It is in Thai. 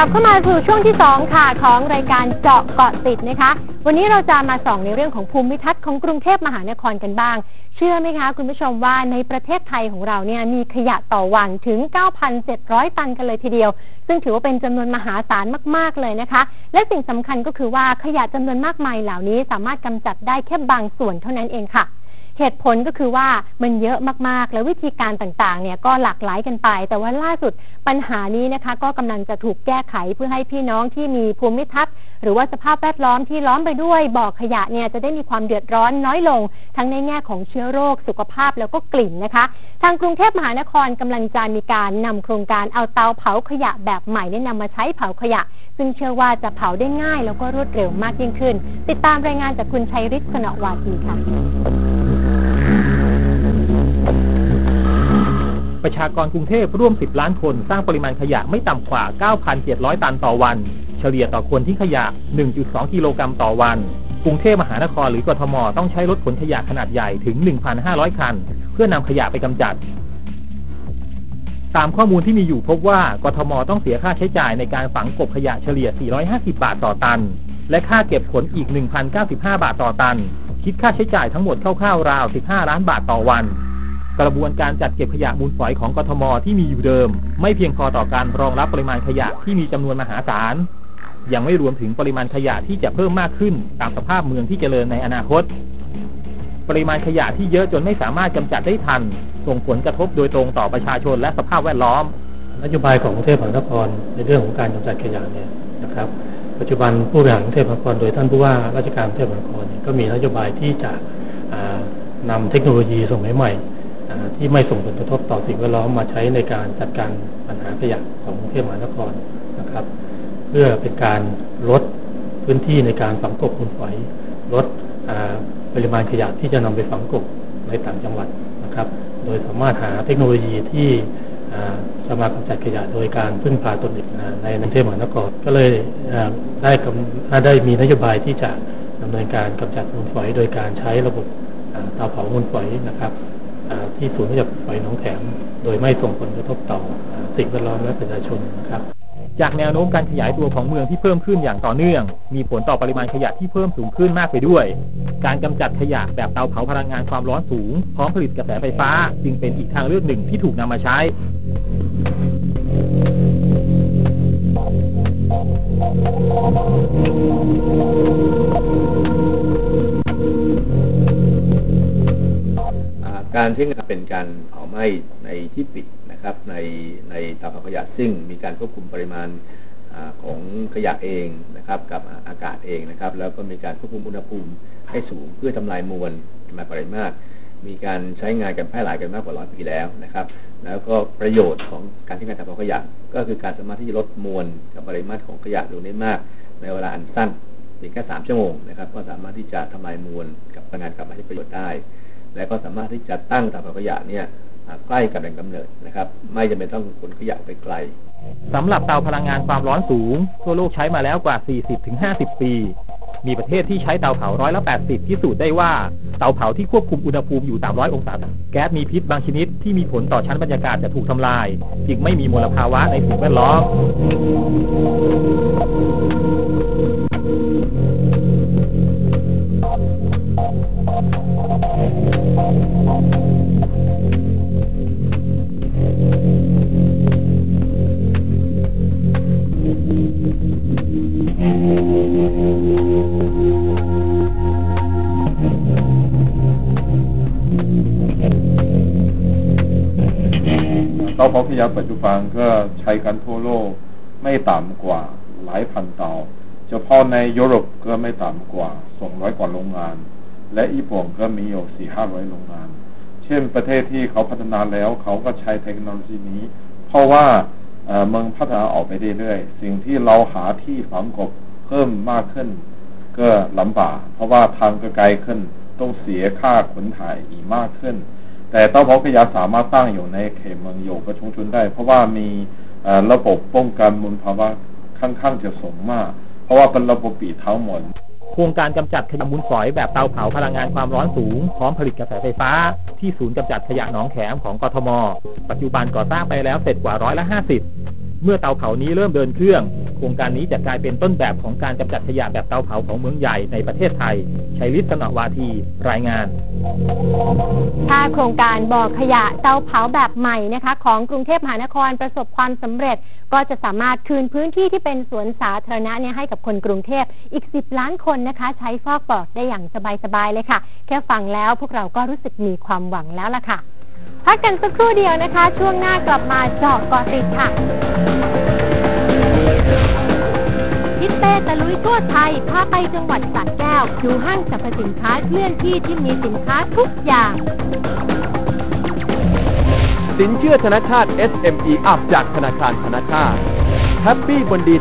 กลับเข้ามาสู่ช่วงที่ 2 ค่ะ ของรายการเจาะเกาะติดนะคะ วันนี้เราจะมาส่องในเรื่องของภูมิทัศน์ของกรุงเทพมหานครกันบ้าง เชื่อไหมคะ คุณผู้ชมว่าในประเทศไทยของเราเนี่ยมีขยะต่อวันถึง 9,700 ตันกันเลยทีเดียว ซึ่งถือว่าเป็นจำนวนมหาศาลมากๆเลยนะคะ และสิ่งสำคัญก็คือว่าขยะจำนวนมากมายเหล่านี้สามารถกำจัดได้แค่บางส่วนเท่านั้นเองค่ะ เหตุผลก็คือว่ามันเยอะมากๆ และวิธีการต่างๆ เนี่ยก็หลากหลายกันไป แต่ว่าล่าสุดปัญหานี้นะคะ ก็กำลังจะถูกแก้ไขเพื่อให้พี่น้องที่มีภูมิทัศน์หรือว่าสภาพแวดล้อมที่ล้อมไปด้วยบ่อขยะเนี่ยจะได้มีความเดือดร้อนน้อยลง ทั้งในแง่ของเชื้อโรคสุขภาพแล้วก็กลิ่นนะคะ ทางกรุงเทพมหานครกำลังจะมีการนำโครงการเอาเตาเผาขยะแบบใหม่เนี่ยนำมาใช้เผาขยะ ซึ่งเชื่อว่าจะเผาได้ง่ายแล้วก็รวดเร็วมากยิ่งขึ้น ติดตามรายงานจากคุณชัยฤทธิ์สนอวาทีค่ะ ประชากรกรุงเทพร่วม 10 ล้านคนสร้างปริมาณขยะไม่ต่ำกว่า 9,700 ตันต่อวัน เฉลี่ยต่อคนที่ขยะ 1.2 กิโลกรัมต่อวันกรุงเทพมหานครหรือกทม ต้องใช้รถขนขยะขนาดใหญ่ถึง 1,500 คัน เพื่อนำขยะไปกำจัด ตามข้อมูลที่มีอยู่พบว่ากทมต้องเสียค่าใช้จ่ายในการฝังกบขยะเฉลี่ย 450 บาทต่อตัน และค่าเก็บขนอีก 1,095 บาทต่อตัน คิดค่าใช้จ่ายทั้งหมดคร่าวๆราว 15 ล้านบาทต่อวัน กระบวนการจัดเก็บขยะมูลฝอยของกทมที่มีอยู่เดิม ไม่เพียงพอต่อการรองรับปริมาณขยะที่มีจำนวนมหาศาล ยังไม่รวมถึงปริมาณขยะที่จะเพิ่มมากขึ้นตามสภาพเมืองที่เจริญในอนาคต ปริมาณขยะที่เยอะจนไม่สามารถกำจัดได้ทัน ส่งผลกระทบโดยตรงต่อประชาชนและสภาพแวดล้อม นโยบายของกรุงเทพมหานครในเรื่องของการกำจัดขยะเนี่ยนะครับ ปัจจุบันผู้บริหารกรุงเทพมหานครโดยท่านผู้ว่าราชการกรุงเทพมหานครก็มีนโยบายที่จะอ่านำเทคโนโลยีสมัยใหม่ที่ไม่ส่งผลกระทบต่อสิ่งแวดล้อมมาใช้ในการจัดการปัญหาขยะของกรุงเทพมหานครนะครับ เพื่อเป็นการลดพื้นที่ในการฝังกบมูลฝอยลด ปริมาณขยะที่จะนำไปฝังกบในต่างจังหวัดนะครับ โดยสามารถหาเทคโนโลยีที่สามารถกำจัดขยะโดยการพึ่งพาตนเองในกรุงเทพมหานครก็เลยได้ได้มีนโยบายที่จะดำเนินการกำจัดมูลฝอย โดยการใช้ระบบเตาเผามูลฝอยนะครับที่ศูนย์กำจัดฝอยหนองแขมโดยไม่ส่งผลกระทบต่อสิ่งแวดล้อมและประชาชนนะครับ จากแนวโน้มการขยายตัวของเมืองที่เพิ่มขึ้นอย่างต่อเนื่อง มีผลต่อปริมาณขยะที่เพิ่มสูงขึ้นมากไปด้วย การกำจัดขยะแบบเตาเผาพลังงานความร้อนสูง พร้อมผลิตกระแสไฟฟ้า จึงเป็นอีกทางเลือกหนึ่งที่ถูกนำมาใช้การใช้งานเป็นการเผาไหม้ในที่ปิด นะครับ ในในเตาเผาขยะซึ่งมีการควบคุมปริมาณอของขยะเองนะครับ กับอากาศเองนะครับ แล้วก็มีการควบคุมอุณหภูมิให้สูงเพื่อทำลายมวลทำลาปริมาตรมีการใช้งานกันแพร่หลายกันมากกว่าร้อยปีแล้วนะครับ แล้วก็ประโยชน์ของการใช้งานเตาเผาขยะ ก็คือการสามารถที่จะลดมวลกับปริมาตรของขยะลงได้มาก ในเวลาอันสั้นเพียงแค่สามชั่วโมงนะครับ ก็สามารถที่จะทำลายมวลกับพลังงานกลับมาใช้ประโยชน์ได้ และก็สามารถที่จะตั้งเตาเผาขยะเนี่ย ใกล้กับแหล่งกำเนิดนะครับ ไม่จำเป็นต้องขนขยะไปไกลสำหรับเตาพลังงานความร้อนสูง ทั่วโลกใช้มาแล้วกว่า 40-50 ปี มีประเทศที่ใช้เตาเผาร้อยละ80 พิสูจน์ได้ว่าเตาเผาที่ควบคุมอุณหภูมิอยู่ 300 องศา แก๊สมีพิษบางชนิดที่มีผลต่อชั้นบรรยากาศจะถูกทำลาย จึงไม่มีมลภาวะในสิ่งแวดล้อม เตาเผาขยะปัจจุบันก็ใช้กันทั่วโลกไม่ต่ำกว่าหลายพันเตา เฉพาะในยุโรปก็ไม่ต่ำกว่า200กว่าโรงงาน และญี่ปุ่นก็มีอยู่4-500โรงงาน เช่นประเทศที่เขาพัฒนาแล้วเขาก็ใช้เทคโนโลยีนี้ เพราะว่าเมืองพัฒนาออกไปเรื่อยๆ สิ่งที่เราหาที่ฝังกบเพิ่มมากขึ้น ก็ลำบาก เพราะว่าทางก็ไกลขึ้น ต้องเสียค่าขนถ่ายอีกมากขึ้น แต่เตาเผาขยะสามารถตั้งอยู่ในเขตเมืองโยกกับชุมชนได้ เพราะว่ามีระบบป้องกันมลภาวะค่อนข้างจะสูงมาก เพราะว่าเป็นระบบปิดทั้งหมดโครงการกำจัดขยะมูลฝอยแบบเตาเผาพลังงานความร้อนสูง พร้อมผลิตกระแสไฟฟ้า ที่ศูนย์กำจัดขยะหนองแขมของกทม ปัจจุบันก่อสร้างไปแล้วเสร็จกว่าร้อยละห้าสิบ เมื่อเตาเผานี้เริ่มเดินเครื่อง โครงการนี้จะกลายเป็นต้นแบบของการกำจัดขยะแบบเตาเผาของเมืองใหญ่ในประเทศไทย ชัยฤทธิ์สนวาทีรายงาน ถ้าโครงการบ่อขยะเตาเผาแบบใหม่นะคะ ของกรุงเทพมหานครประสบความสำเร็จ ก็จะสามารถคืนพื้นที่ที่เป็นสวนสาธารณะเนี่ยให้กับคนกรุงเทพอีก 10 ล้านคนนะคะ ใช้ฟอกปอกได้อย่างสบายๆเลยค่ะ แค่ฟังแล้วพวกเราก็รู้สึกมีความหวังแล้วล่ะค่ะพักกันสักครู่เดียวนะคะ ช่วงหน้ากลับมาเจาะเกาะติดค่ะ ทิศเป้ตะลุยทั่วไทยพาไปจังหวัดสระแก้ว ดูห้างสรรพสินค้าเคลื่อนที่ที่มีสินค้าทุกอย่าง สินเชื่อธนาคาร SME อัพจากธนาคารธนาคารแฮปปี้บนดี